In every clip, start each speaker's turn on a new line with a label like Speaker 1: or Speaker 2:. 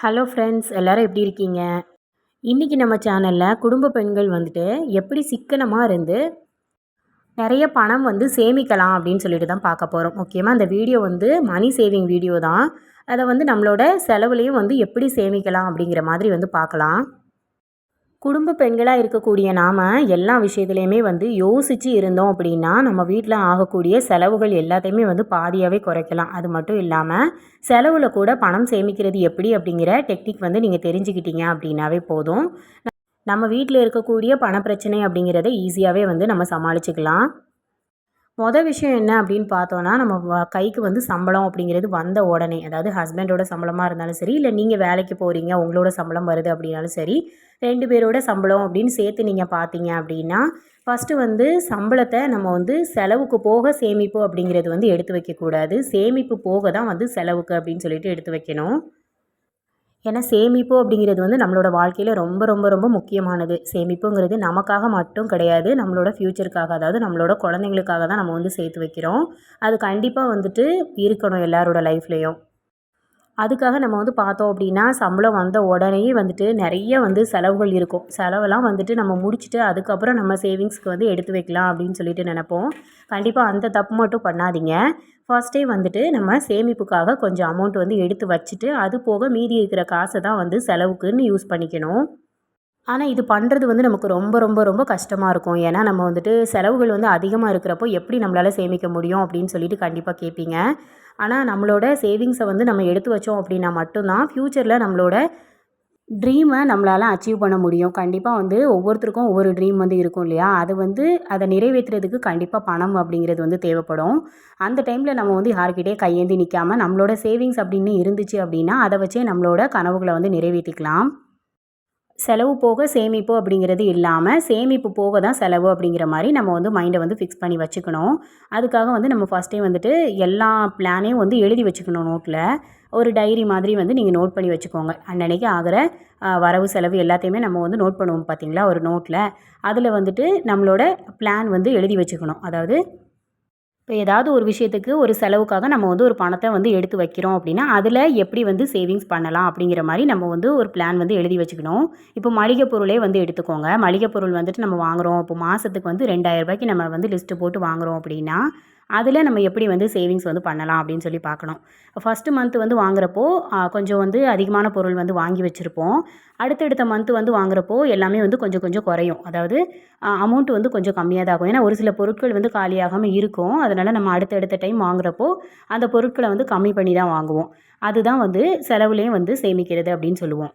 Speaker 1: Hello friends எல்லோரும் எப்படி இருக்கீங்க? இன்றைக்கி நம்ம சேனலில் குடும்ப பெண்கள் வந்துட்டு எப்படி சிக்கனமாக இருந்து நிறைய பணம் வந்து சேமிக்கலாம் அப்படின்னு சொல்லிட்டு தான் பார்க்க போகிறோம் முக்கியமாக அந்த வீடியோ வந்து மணி சேவிங் வீடியோ தான். அதை வந்து நம்மளோட செலவுலையும் வந்து எப்படி சேமிக்கலாம் அப்படிங்கிற மாதிரி வந்து பார்க்கலாம். குடும்ப பெண்களாக இருக்கக்கூடிய நாம் எல்லா விஷயத்துலையுமே வந்து யோசித்து இருந்தோம் அப்படின்னா நம்ம வீட்டில் ஆகக்கூடிய செலவுகள் எல்லாத்தையுமே வந்து பாதியாகவே குறைக்கலாம். அது மட்டும் இல்லாமல் செலவில் கூட பணம் சேமிக்கிறது எப்படி அப்படிங்கிற டெக்னிக் வந்து நீங்கள் தெரிஞ்சுக்கிட்டீங்க அப்படின்னாவே போதும். நம்ம வீட்டில் இருக்கக்கூடிய பண பிரச்சனை அப்படிங்கிறத ஈஸியாகவே வந்து நம்ம சமாளிச்சுக்கலாம். மொதல் விஷயம் என்ன அப்படின்னு பார்த்தோன்னா நம்ம கைக்கு வந்து சம்பளம் அப்படிங்கிறது வந்த உடனே அதாவது ஹஸ்பண்டோட சம்பளமாக இருந்தாலும் சரி இல்லை நீங்கள் வேலைக்கு போகிறீங்க உங்களோட சம்பளம் வருது அப்படின்னாலும் சரி ரெண்டு பேரோட சம்பளம் அப்படின்னு சேர்த்து நீங்கள் பார்த்தீங்க அப்படின்னா ஃபஸ்ட்டு வந்து சம்பளத்தை நம்ம வந்து செலவுக்கு போக சேமிப்பு அப்படிங்கிறது வந்து எடுத்து வைக்கக்கூடாது. சேமிப்பு போக தான் வந்து செலவுக்கு அப்படின்னு சொல்லிட்டு எடுத்து வைக்கணும். ஏன்னா சேமிப்பு அப்படிங்கிறது வந்து நம்மளோட வாழ்க்கையில் ரொம்ப ரொம்ப ரொம்ப முக்கியமானது. சேமிப்புங்கிறது நமக்காக மட்டும் கிடையாது. நம்மளோட ஃப்யூச்சருக்காக அதாவது நம்மளோட குழந்தைங்களுக்காக தான் நம்ம வந்து சேர்த்து வைக்கிறோம். அது கண்டிப்பாக வந்துட்டு இருக்கணும் எல்லாரோட லைஃப்லேயும் அதுக்காக நம்ம வந்து பார்த்தோம் அப்படின்னா சம்பளம் வந்த உடனே வந்துட்டு நிறைய வந்து செலவுகள் இருக்கும். செலவெல்லாம் வந்துட்டு நம்ம முடிச்சுட்டு அதுக்கப்புறம் நம்ம சேவிங்ஸ்க்கு வந்து எடுத்து வைக்கலாம் அப்படின்னு சொல்லிட்டு நினப்போம். கண்டிப்பாக அந்த தப்பு மட்டும் பண்ணாதீங்க. ஃபர்ஸ்ட்டே வந்துட்டு நம்ம சேமிப்புக்காக கொஞ்சம் அமௌண்ட் வந்து எடுத்து வச்சுட்டு அது போக மீதி இருக்கிற காசை தான் வந்து செலவுக்குன்னு யூஸ் பண்ணிக்கணும். ஆனால் இது பண்ணுறது வந்து நமக்கு ரொம்ப ரொம்ப ரொம்ப கஷ்டமாக இருக்கும். ஏன்னா நம்ம வந்துட்டு செலவுகள் வந்து அதிகமாக இருக்கிறப்போ எப்படி நம்மளால் சேமிக்க முடியும் அப்படின்னு சொல்லிட்டு கண்டிப்பாக கேட்பீங்க ஆனால் நம்மளோட சேவிங்ஸை வந்து நம்ம எடுத்து வச்சோம் அப்படின்னா மட்டும்தான் ஃப்யூச்சரில் நம்மளோட ட்ரீமை நம்மளால் அச்சீவ் பண்ண முடியும். கண்டிப்பாக வந்து ஒவ்வொருத்தருக்கும் ஒவ்வொரு ட்ரீம் வந்து இருக்கும் இல்லையா? அது வந்து அதை நிறைவேற்றுறதுக்கு கண்டிப்பாக பணம் அப்படிங்கிறது வந்து தேவைப்படும். அந்த டைமில் நம்ம வந்து யார்கிட்டே கையேந்தி நிற்காமல் நம்மளோட சேவிங்ஸ் அப்படின்னு இருந்துச்சு அப்படின்னா அதை வச்சே நம்மளோட கனவுகளை வந்து நிறைவேற்றிக்கலாம். செலவு போக சேமிப்பு அப்படிங்கிறது இல்லாமல் சேமிப்பு போக தான் செலவு அப்படிங்கிற மாதிரி நம்ம வந்து மைண்டை வந்து ஃபிக்ஸ் பண்ணி வச்சுக்கணும். அதுக்காக வந்து நம்ம ஃபஸ்ட்டே வந்துட்டு எல்லா பிளானையும் வந்து எழுதி வச்சுக்கணும் நோட்டில் ஒரு டைரி மாதிரி வந்து நீங்கள் நோட் பண்ணி வச்சுக்கோங்க. அன்னன்னைக்கு ஆகிற வரவு செலவு எல்லாத்தையுமே நம்ம வந்து நோட் பண்ணுவோம் பார்த்தீங்களா ஒரு நோட்டில் அதில் வந்துட்டு நம்மளோட பிளான் வந்து எழுதி வச்சுக்கணும். அதாவது இப்போ ஏதாவது ஒரு விஷயத்துக்கு ஒரு செலவுக்காக நம்ம வந்து ஒரு பணத்தை வந்து எடுத்து வைக்கிறோம் அப்படின்னா அதில் எப்படி வந்து சேவிங்ஸ் பண்ணலாம் அப்படிங்கிற மாதிரி நம்ம வந்து ஒரு பிளான் வந்து எழுதி வச்சுக்கணும். இப்போ மளிகை பொருளே வந்து எடுத்துக்கோங்க. மளிகை பொருள் வந்துட்டு நம்ம வாங்குகிறோம் இப்போ மாதத்துக்கு வந்து ரெண்டாயிரம் ரூபாய்க்கு நம்ம வந்து லிஸ்ட்டு போட்டு வாங்குகிறோம் அப்படின்னா அதில் நம்ம எப்படி வந்து சேவிங்ஸ் வந்து பண்ணலாம் அப்படின்னு சொல்லி பார்க்கணும். ஃபஸ்ட்டு மந்த் வந்து வாங்குறப்போ கொஞ்சம் வந்து அதிகமான பொருள் வந்து வாங்கி வச்சுருப்போம். அடுத்தடுத்த மந்த் வந்து வாங்குறப்போ எல்லாமே வந்து கொஞ்சம் கொஞ்சம் குறையும். அதாவது அமௌண்ட் வந்து கொஞ்சம் கம்மியாக தான் ஆகும். ஏன்னா ஒரு சில பொருட்கள் வந்து காலியாகாமல் இருக்கும். அதனால் நம்ம அடுத்தடுத்த டைம் வாங்குறப்போ அந்த பொருட்களை வந்து கம்மி பண்ணி தான் வாங்குவோம். அதுதான் வந்து செலவுலேயும் வந்து சேமிக்கிறது அப்படின்னு சொல்லுவோம்.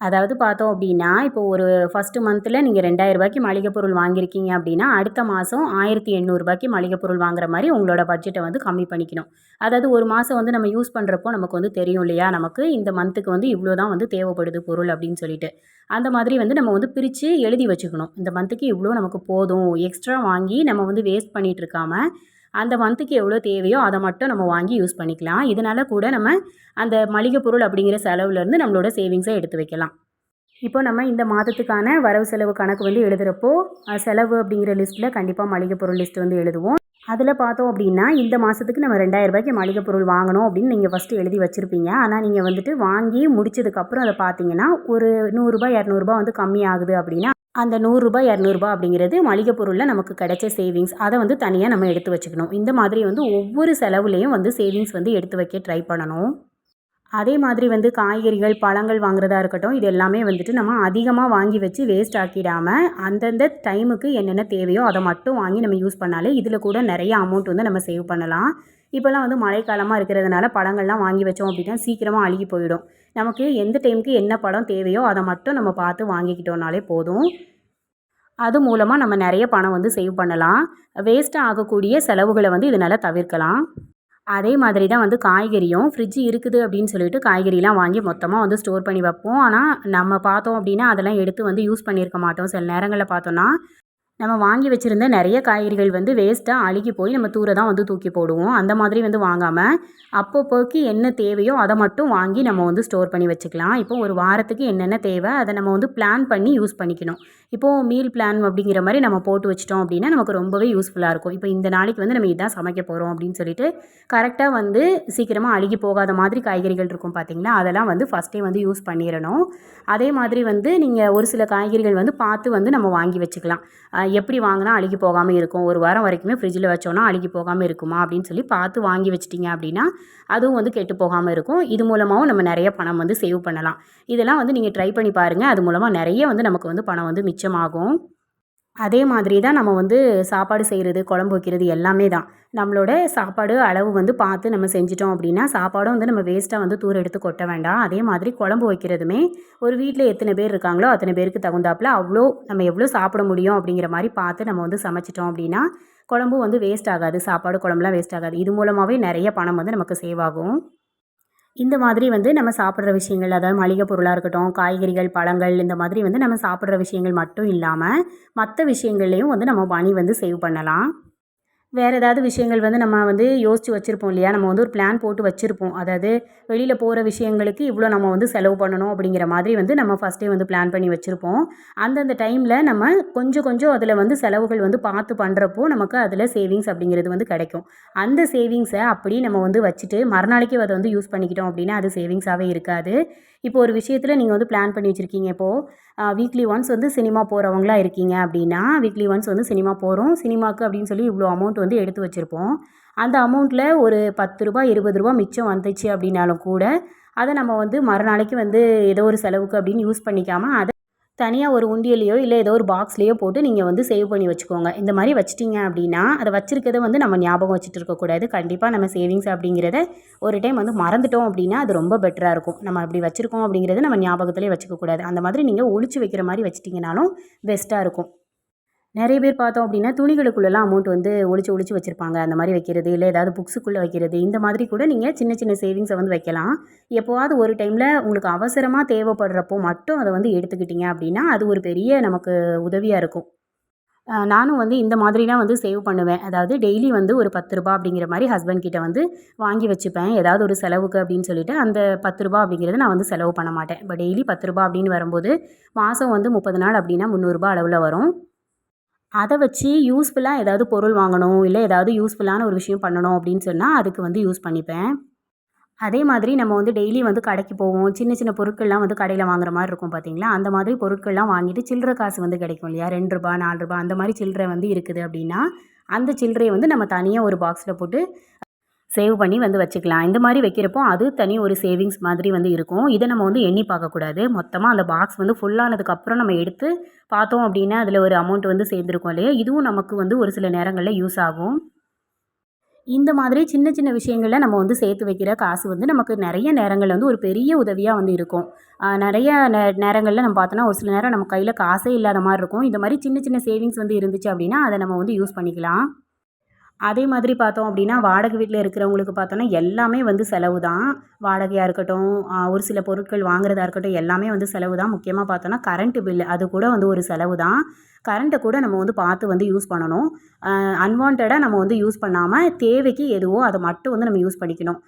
Speaker 1: அதாவது பார்த்தோம் அப்படின்னா இப்போ ஒரு ஃபஸ்ட்டு மந்த்தில் நீங்கள் ரெண்டாயிரரூபாய்க்கு மளிகை பொருள் வாங்கியிருக்கீங்க அப்படின்னா அடுத்த மாதம் ஆயிரத்தி எண்ணூறுபாய்க்கு மளிகை பொருள் வாங்குற மாதிரி உங்களோட பட்ஜெட்டை வந்து கம்மி பண்ணிக்கணும். அதாவது ஒரு மாதம் வந்து நம்ம யூஸ் பண்ணுறப்போ நமக்கு வந்து தெரியும் இல்லையா? நமக்கு இந்த மந்த்துக்கு வந்து இவ்வளோ தான் வந்து தேவைப்படுது பொருள் அப்படின்னு சொல்லிட்டு. அந்த மாதிரி வந்து நம்ம வந்து பிரித்து எழுதி வச்சுக்கணும். இந்த மந்த்துக்கு இவ்வளோ நமக்கு போதும். எக்ஸ்ட்ரா வாங்கி நம்ம வந்து வேஸ்ட் பண்ணிகிட்டு இருக்காமல் அந்த மந்த்துக்கு எவ்வளோ தேவையோ அதை மட்டும் நம்ம வாங்கி யூஸ் பண்ணிக்கலாம். இதனால் கூட நம்ம அந்த மளிகை பொருள் அப்படிங்கிற செலவுலேருந்து நம்மளோட சேவிங்ஸை எடுத்து வைக்கலாம். இப்போ நம்ம இந்த மாதத்துக்கான வரவு செலவு கணக்கு வந்து எழுதுகிறப்போ செலவு அப்படிங்கிற லிஸ்ட்டில் கண்டிப்பாக மளிகை பொருள் லிஸ்ட் வந்து எழுதுவோம். அதில் பார்த்தோம் அப்படின்னா இந்த மாதத்துக்கு நம்ம ரெண்டாயிரம் ரூபாய்க்கு மளிகை பொருள் வாங்கணும் அப்படின்னு நீங்கள் ஃபஸ்ட்டு எழுதி வச்சுருப்பீங்க. ஆனால் நீங்கள் வந்துட்டு வாங்கி முடிச்சதுக்கப்புறம் அதை பார்த்தீங்கன்னா ஒரு நூறுரூபா இரநூறுபா வந்து கம்மி ஆகுது அப்படின்னா அந்த நூறுரூபா இரநூறுபா அப்படிங்கிறது மளிகை பொருளில் நமக்கு கிடைச்ச சேவிங்ஸ் அதை வந்து தனியாக நம்ம எடுத்து வச்சுக்கணும். இந்த மாதிரி வந்து ஒவ்வொரு செலவுலேயும் வந்து சேவிங்ஸ் வந்து எடுத்து வைக்க ட்ரை பண்ணணும். அதே மாதிரி வந்து காய்கறிகள் பழங்கள் வாங்குறதா இருக்கட்டும் இது எல்லாமே வந்துட்டு நம்ம அதிகமாக வாங்கி வச்சு வேஸ்ட் ஆக்கிடாமல் அந்தந்த டைமுக்கு என்னென்ன தேவையோ அதை மட்டும் வாங்கி நம்ம யூஸ் பண்ணாலே இதில் கூட நிறைய அமௌண்ட் வந்து நம்ம சேவ் பண்ணலாம். இப்போல்லாம் வந்து மழைக்காலமாக இருக்கிறதுனால பழங்கள்லாம் வாங்கி வச்சோம் அப்படின்னா சீக்கிரமாக அழுகி போயிடும். நமக்கு எந்த டைமுக்கு என்ன படம் தேவையோ அதை மட்டும் நம்ம பார்த்து வாங்கிக்கிட்டோம்னாலே போதும். அது மூலமாக நம்ம நிறைய பணம் வந்து சேவ் பண்ணலாம். வேஸ்ட்டாக ஆகக்கூடிய செலவுகளை வந்து இதனால் தவிர்க்கலாம். அதே மாதிரி தான் வந்து காய்கறியும் ஃப்ரிட்ஜ் இருக்குது அப்படின்னு சொல்லிட்டு காய்கறிலாம் வாங்கி மொத்தமாக வந்து ஸ்டோர் பண்ணி வைப்போம். ஆனால் நம்ம பார்த்தோம் அப்படின்னா அதெல்லாம் எடுத்து வந்து யூஸ் பண்ணியிருக்க மாட்டோம். சில நேரங்களில் பார்த்தோன்னா நம்ம வாங்கி வச்சுருந்த நிறைய காய்கறிகள் வந்து வேஸ்ட்டாக அழுகி போய் நம்ம தூர தான் வந்து தூக்கி போடுவோம். அந்த மாதிரி வந்து வாங்காமல் அப்பப்போக்கு என்ன தேவையோ அதை மட்டும் வாங்கி நம்ம வந்து ஸ்டோர் பண்ணி வச்சுக்கலாம். இப்போ ஒரு வாரத்துக்கு என்னென்ன தேவை அதை நம்ம வந்து பிளான் பண்ணி யூஸ் பண்ணிக்கணும். இப்போது மீல் பிளான் அப்படிங்கிற மாதிரி நம்ம போட்டு வச்சிட்டோம் அப்படின்னா நமக்கு ரொம்பவே யூஸ்ஃபுல்லாக இருக்கும். இப்போ இந்த நாளைக்கு வந்து நம்ம இதான் சமைக்க போகிறோம் அப்படின்னு சொல்லிட்டு கரெக்டாக வந்து சீக்கிரமாக அழுகி போகாத மாதிரி காய்கறிகள் இருக்கும் பார்த்தீங்களா அதெல்லாம் வந்து ஃபஸ்ட்டே வந்து யூஸ் பண்ணிடணும். அதே மாதிரி வந்து நீங்கள் ஒரு சில காய்கறிகள் வந்து பார்த்து வந்து நம்ம வாங்கி வச்சுக்கலாம். எப்படி வாங்கினா அழுகி போகாமல் இருக்கும்? ஒரு வாரம் வரைக்குமே ஃப்ரிட்ஜில் வச்சோன்னா அழுகி போகாமல் இருக்குமா? அப்படின்னு சொல்லி பார்த்து வாங்கி வச்சிட்டிங்க அப்படின்னா அதுவும் வந்து கெட்டு போகாமல் இருக்கும். இது மூலமாகவும் நம்ம நிறைய பணம் வந்து சேவ் பண்ணலாம். இதெல்லாம் வந்து நீங்கள் ட்ரை பண்ணி பாருங்கள் அது மூலமாக நிறைய வந்து நமக்கு வந்து பணம் வந்து மிச்சமாகும். அதே மாதிரி தான் நம்ம வந்து சாப்பாடு செய்கிறது குழம்பு வைக்கிறது எல்லாமே தான். நம்மளோட சாப்பாடு அளவு வந்து பார்த்து நம்ம செஞ்சிட்டோம் அப்படின்னா சாப்பாடும் வந்து நம்ம வேஸ்ட்டாக வந்து தூர் எடுத்து கொட்ட வேண்டாம். அதே மாதிரி குழம்பு வைக்கிறதுமே ஒரு வீட்டில் எத்தனை பேர் இருக்காங்களோ அத்தனை பேருக்கு தகுந்தாப்புல அவ்வளோ நம்ம எவ்வளோ சாப்பிட முடியும் அப்படிங்கிற மாதிரி பார்த்து நம்ம வந்து சமைச்சிட்டோம் அப்படின்னா குழம்பும் வந்து வேஸ்ட் ஆகாது. சாப்பாடு குழம்புலாம் வேஸ்ட் ஆகாது. இது மூலமாகவே நிறைய பணம் வந்து நமக்கு சேவ் ஆகும். இந்த மாதிரி வந்து நம்ம சாப்பிட்ற விஷயங்கள் அதாவது மளிகை பொருளாக இருக்கட்டும் காய்கறிகள் பழங்கள் இந்த மாதிரி வந்து நம்ம சாப்பிட்ற விஷயங்கள் மட்டும் இல்லாமல் மற்ற விஷயங்கள்லையும் வந்து நம்ம மணி வந்து சேவ் பண்ணலாம். வேறு ஏதாவது விஷயங்கள் வந்து நம்ம வந்து யோசித்து வச்சுருப்போம் இல்லையா? நம்ம வந்து ஒரு பிளான் போட்டு வச்சுருப்போம். அதாவது வெளியில் போகிற விஷயங்களுக்கு இவ்வளோ நம்ம வந்து செலவு பண்ணணும் அப்படிங்கிற மாதிரி வந்து நம்ம ஃபஸ்ட்டே வந்து பிளான் பண்ணி வச்சுருப்போம். அந்தந்த டைமில் நம்ம கொஞ்சம் கொஞ்சம் அதில் வந்து செலவுகள் வந்து பார்த்து பண்ணுறப்போ நமக்கு அதில் சேவிங்ஸ் அப்படிங்கிறது வந்து கிடைக்கும். அந்த சேவிங்ஸை அப்படி நம்ம வந்து வச்சுட்டு மறுநாளைக்கு அதை வந்து யூஸ் பண்ணிக்கிட்டோம் அப்படின்னா அது சேவிங்ஸாகவே இருக்காது. இப்போ ஒரு விஷயத்தில் நீங்கள் வந்து பிளான் பண்ணி வச்சுருக்கீங்க. இப்போது வீக்லி ஒன்ஸ் வந்து சினிமா போகிறவங்களா இருக்கீங்க அப்படின்னா வீக்லி ஒன்ஸ் வந்து சினிமா போகிறோம் சினிமாக்கு அப்படின்னு சொல்லி இவ்வளோ அமௌண்ட் வந்து எடுத்து வச்சுருப்போம். அந்த அமௌண்ட்டில் ஒரு பத்து ரூபா இருபது ரூபா மிச்சம் வந்துச்சு அப்படின்னாலும் கூட அதை நம்ம வந்து மறுநாளைக்கு வந்து ஏதோ ஒரு செலவுக்கு அப்படின்னு யூஸ் பண்ணிக்காமல் அதை தனியாக ஒரு உண்டியலையோ இல்லை ஏதோ ஒரு பாக்ஸ்லேயோ போட்டு நீங்கள் வந்து சேவ் பண்ணி வச்சுக்கோங்க. இந்த மாதிரி வச்சிட்டிங்க அப்படின்னா அதை வச்சுருக்கதை வந்து நம்ம ஞாபகம் வச்சுட்டு இருக்கக்கூடாது கண்டிப்பாக நம்ம சேவிங்ஸ் அப்படிங்கிறத ஒரு டைம் வந்து மறந்துட்டோம் அப்படின்னா அது ரொம்ப பெட்டராக இருக்கும். நம்ம அப்படி வச்சுருக்கோம் அப்படிங்கிறத நம்ம ஞாபகத்திலே வச்சுக்கக்கூடாது அந்த மாதிரி நீங்கள் ஒழிச்சு வைக்கிற மாதிரி வச்சிட்டிங்கனாலும் பெஸ்ட்டாக இருக்கும். நிறைய பேர் பார்த்தோம் அப்படின்னா துணிகளுக்குள்ளெல்லாம் அமௌண்ட் வந்து ஒழிச்சு ஒழிச்சு வச்சுருப்பாங்க. அந்த மாதிரி வைக்கிறது இல்லை ஏதாவது புக்ஸுக்குள்ளே வைக்கிறது இந்த மாதிரி கூட நீங்கள் சின்ன சின்ன சேவிங்ஸை வந்து வைக்கலாம். எப்போவாவது ஒரு டைமில் உங்களுக்கு அவசரமாக தேவைப்படுறப்போ மட்டும் அதை வந்து எடுத்துக்கிட்டீங்க அப்படின்னா அது ஒரு பெரிய நமக்கு உதவியாக இருக்கும். நானும் வந்து இந்த மாதிரிலாம் வந்து சேவ் பண்ணுவேன். அதாவது டெய்லி வந்து ஒரு பத்து ரூபா அப்படிங்கிற மாதிரி ஹஸ்பண்ட் கிட்ட வந்து வாங்கி வச்சுப்பேன். ஏதாவது ஒரு செலவுக்கு அப்படின்னு சொல்லிட்டு அந்த பத்து ரூபா அப்படிங்கிறத நான் வந்து செலவு பண்ண மாட்டேன். இப்போ டெய்லி பத்து ரூபா அப்படின்னு வரும்போது மாதம் வந்து முப்பது நாள் அப்படின்னா முந்நூறுரூபா அளவில் வரும். அதை வச்சு யூஸ்ஃபுல்லாக ஏதாவது பொருள் வாங்கணும் இல்லை ஏதாவது யூஸ்ஃபுல்லான ஒரு விஷயம் பண்ணணும் அப்படின்னு சொன்னால் அதுக்கு வந்து யூஸ் பண்ணிப்பேன். அதே மாதிரி நம்ம வந்து டெய்லி வந்து கடைக்கு போவோம். சின்ன சின்ன பொருட்கள்லாம் வந்து கடையில் வாங்குற மாதிரி இருக்கும் பார்த்தீங்களா அந்த மாதிரி பொருட்கள்லாம் வாங்கிட்டு சில்லற காசு வந்து கிடைக்கும் இல்லையா? ரெண்டு ரூபா நாலு ரூபா அந்த மாதிரி சில்லறை வந்து இருக்குது அப்படின்னா அந்த சில்லறையை வந்து நம்ம தனியாக ஒரு பாக்ஸில் போட்டு சேவ் பண்ணி வந்து வச்சுக்கலாம். இந்த மாதிரி வைக்கிறப்போ அது தனி ஒரு சேவிங்ஸ் மாதிரி வந்து இருக்கும். இதை நம்ம வந்து எண்ணி பார்க்கக்கூடாது. மொத்தமாக அந்த பாக்ஸ் வந்து ஃபுல்லானதுக்கப்புறம் நம்ம எடுத்து பார்த்தோம் அப்படின்னா அதில் ஒரு அமௌண்ட் வந்து சேர்ந்துருக்கும் இல்லையா? இதுவும் நமக்கு வந்து ஒரு சில நேரங்களில் யூஸ் ஆகும். இந்த மாதிரி சின்ன சின்ன விஷயங்களில் நம்ம வந்து சேர்த்து வைக்கிற காசு வந்து நமக்கு நிறைய நேரங்களில் வந்து ஒரு பெரிய உதவியாக வந்து இருக்கும். நிறைய நே நேரங்களில் நம்ம பார்த்தோன்னா ஒரு சில நேரம் நம்ம கையில் காசே இல்லாத மாதிரி இருக்கும். இந்த மாதிரி சின்ன சின்ன சேவிங்ஸ் வந்து இருந்துச்சு அப்படின்னா அதை நம்ம வந்து யூஸ் பண்ணிக்கலாம். அதே மாதிரி பார்த்தோம் அப்படின்னா வாடகை வீட்டில் இருக்கிறவங்களுக்கு பார்த்தோன்னா எல்லாமே வந்து செலவு தான். வாடகையாக இருக்கட்டும் ஒரு சில பொருட்கள் வாங்குறதா இருக்கட்டும் எல்லாமே வந்து செலவு தான். முக்கியமாக பார்த்தோன்னா கரண்ட்டு பில் அது கூட வந்து ஒரு செலவு தான். கரண்ட்டை கூட நம்ம வந்து பார்த்து வந்து யூஸ் பண்ணணும். அன்வான்டாக நம்ம வந்து யூஸ் பண்ணாமல் தேவைக்கு எதுவோ அதை மட்டும் வந்து நம்ம யூஸ் பண்ணிக்கணும்.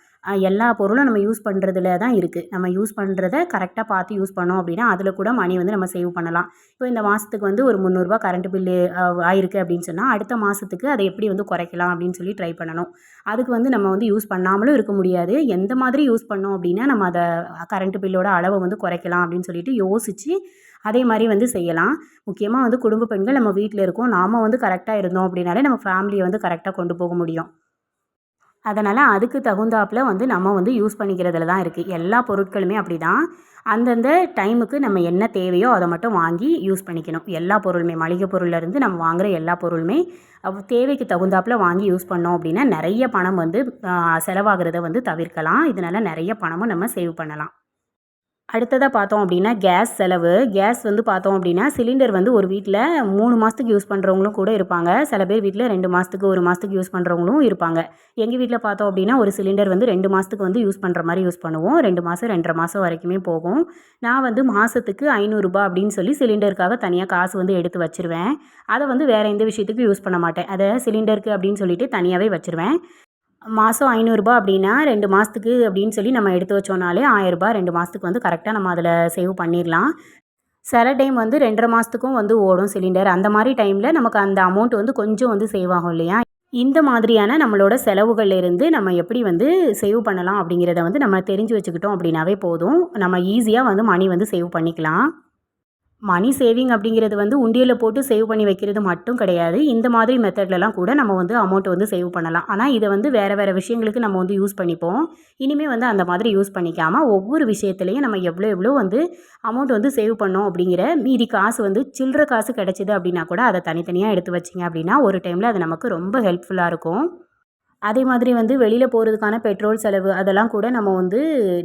Speaker 1: எல்லா பொருளும் நம்ம யூஸ் பண்ணுறதுல தான் இருக்குது நம்ம யூஸ் பண்ணுறத கரெக்டாக பார்த்து யூஸ் பண்ணோம் அப்படின்னா அதில் கூட மணி வந்து நம்ம சேவ் பண்ணலாம். இப்போ இந்த மாதத்துக்கு வந்து ஒரு முந்நூறுரூவா கரண்ட் பில்லு ஆயிருக்கு அப்படின்னு சொன்னால் அடுத்த மாதத்துக்கு அதை எப்படி வந்து குறைக்கலாம் அப்படின்னு சொல்லி ட்ரை பண்ணணும். அதுக்கு வந்து நம்ம வந்து யூஸ் பண்ணாமலும் இருக்க முடியாது. எந்த மாதிரி யூஸ் பண்ணோம் அப்படின்னா நம்ம அதை கரண்ட் பில்லோட அளவை வந்து குறைக்கலாம் அப்படின்னு சொல்லிட்டு யோசித்து அதே மாதிரி வந்து செய்யலாம். முக்கியமாக வந்து குடும்ப பெண்கள் நம்ம வீட்டில் இருக்கோம். நாம் வந்து கரெக்டாக இருந்தோம் அப்படின்னாலே நம்ம ஃபேமிலியை வந்து கரெக்டாக கொண்டு போக முடியும். அதனால் அதுக்கு தகுந்தாப்பில் வந்து நம்ம வந்து யூஸ் பண்ணிக்கிறதுல தான் இருக்குது எல்லா பொருட்களுமே அப்படி தான் அந்தந்த டைமுக்கு நம்ம என்ன தேவையோ அதை மட்டும் வாங்கி யூஸ் பண்ணிக்கணும். எல்லா பொருளுமே மளிகை பொருள்லேருந்து நம்ம வாங்குகிற எல்லா பொருளுமே தேவைக்கு தகுந்தாப்பில் வாங்கி யூஸ் பண்ணோம் அப்படின்னா நிறைய பணம் வந்து செலவாகிறத வந்து தவிர்க்கலாம். இதனால் நிறைய பணமும் நம்ம சேவ் பண்ணலாம். அடுத்ததாக பார்த்தோம் அப்படின்னா கேஸ் செலவு. கேஸ் வந்து பார்த்தோம் அப்படின்னா சிலிண்டர் வந்து ஒரு வீட்டில் மூணு மாதத்துக்கு யூஸ் பண்ணுறவங்களும் கூட இருப்பாங்க. சில பேர் வீட்டில் ரெண்டு மாதத்துக்கு ஒரு மாதத்துக்கு யூஸ் பண்ணுறவங்களும் இருப்பாங்க. எங்கள் வீட்டில் பார்த்தோம் அப்படின்னா ஒரு சிலிண்டர் வந்து ரெண்டு மாதத்துக்கு வந்து யூஸ் பண்ணுற மாதிரி யூஸ் பண்ணுவோம். ரெண்டு மாதம் ரெண்டரை மாதம் வரைக்குமே போகும். நான் வந்து மாதத்துக்கு ஐநூறுரூபா அப்படின்னு சொல்லி சிலிண்டருக்காக தனியாக காசு வந்து எடுத்து வச்சிருவேன். அதை வந்து வேறு எந்த விஷயத்துக்கும் யூஸ் பண்ண மாட்டேன். அதை சிலிண்டருக்கு அப்படின்னு சொல்லிட்டு தனியாகவே வச்சுருவேன். மாதம் ஐநூறுரூபா அப்படின்னா ரெண்டு மாதத்துக்கு அப்படின்னு சொல்லி நம்ம எடுத்து வச்சோம்னாலே ஆயிரரூபா ரெண்டு மாதத்துக்கு வந்து கரெக்டாக நம்ம அதில் சேவ் பண்ணிடலாம். சில டைம் வந்து ரெண்டரை மாதத்துக்கும் வந்து ஓடும் சிலிண்டர் அந்த மாதிரி டைமில் நமக்கு அந்த அமௌண்ட் வந்து கொஞ்சம் வந்து சேவ் ஆகும் இல்லையா? இந்த மாதிரியான நம்மளோட செலவுகள்லேருந்து நம்ம எப்படி வந்து சேவ் பண்ணலாம் அப்படிங்கிறத வந்து நம்ம தெரிஞ்சு வச்சுக்கிட்டோம் அப்படின்னாவே போதும். நம்ம ஈஸியாக வந்து மணி வந்து சேவ் பண்ணிக்கலாம். மணி சேவிங் அப்படிங்கிறது வந்து உண்டியலில் போட்டு சேவ் பண்ணி வைக்கிறது மட்டும் கிடையாது. இந்த மாதிரி மெத்தட்லலாம் கூட நம்ம வந்து அமௌண்ட் வந்து சேவ் பண்ணலாம். ஆனால் இதை வந்து வேறு வேறு விஷயங்களுக்கு நம்ம வந்து யூஸ் பண்ணிப்போம். இனிமேல் வந்து அந்த மாதிரி யூஸ் பண்ணிக்காமல் ஒவ்வொரு விஷயத்துலையும் நம்ம எவ்வளோ எவ்வளோ வந்து அமௌண்ட் வந்து சேவ் பண்ணோம் அப்படிங்கிற மீதி காசு வந்து சில்லற காசு கிடச்சிது அப்படின்னா கூட அதை தனித்தனியாக எடுத்து வச்சிங்க அப்படின்னா ஒரு டைமில் அது நமக்கு ரொம்ப ஹெல்ப்ஃபுல்லாக இருக்கும். அதே மாதிரி வந்து வெளியில் போகிறதுக்கான பெட்ரோல் செலவு அதெல்லாம் கூட நம்ம வந்து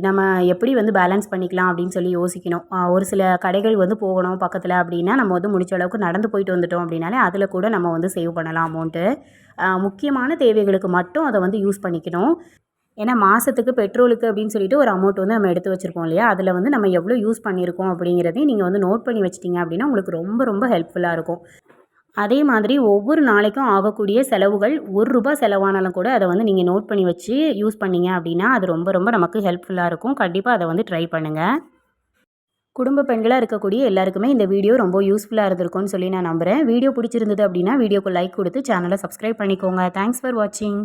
Speaker 1: நம்ம எப்படி வந்து பேலன்ஸ் பண்ணிக்கலாம் அப்படின்னு சொல்லி யோசிக்கணும். ஒரு சில கடைகள் வந்து போகணும் பக்கத்தில் அப்படின்னா நம்ம வந்து முடிச்ச அளவுக்கு நடந்து போயிட்டு வந்துட்டோம் அப்படின்னாலே அதில் கூட நம்ம வந்து சேவ் பண்ணலாம் அமௌண்ட்டு முக்கியமான தேவைகளுக்கு மட்டும் அதை வந்து யூஸ் பண்ணிக்கணும். ஏன்னா மாதத்துக்கு பெட்ரோலுக்கு அப்படின்னு சொல்லிட்டு ஒரு அமௌண்ட் வந்து நம்ம எடுத்து வச்சுருக்கோம் இல்லையா? அதில் வந்து நம்ம எவ்வளோ யூஸ் பண்ணியிருக்கோம் அப்படிங்கிறதையும் நீங்கள் வந்து நோட் பண்ணி வச்சிட்டிங்க அப்படின்னா உங்களுக்கு ரொம்ப ரொம்ப ஹெல்ப்ஃபுல்லாக இருக்கும். அதே மாதிரி ஒவ்வொரு நாளைக்கும் ஆகக்கூடிய செலவுகள் ஒரு ரூபாய் செலவானாலும் கூட அதை வந்து நீங்கள் நோட் பண்ணி வச்சு யூஸ் பண்ணீங்க அப்படின்னா அது ரொம்ப ரொம்ப நமக்கு ஹெல்ப்ஃபுல்லாக இருக்கும். கண்டிப்பாக அதை வந்து ட்ரை பண்ணுங்கள் குடும்ப பெண்களாக இருக்கக்கூடிய எல்லாருக்குமே இந்த வீடியோ ரொம்ப யூஸ்ஃபுல்லாக இருந்திருக்கும்னு சொல்லி நான் நம்புகிறேன் வீடியோ பிடிச்சிருந்தது அப்படின்னா வீடியோக்கு லைக் கொடுத்து சேனலை சப்ஸ்கிரைப் பண்ணிக்கோங்க. தேங்க்ஸ் ஃபார் வாட்சிங்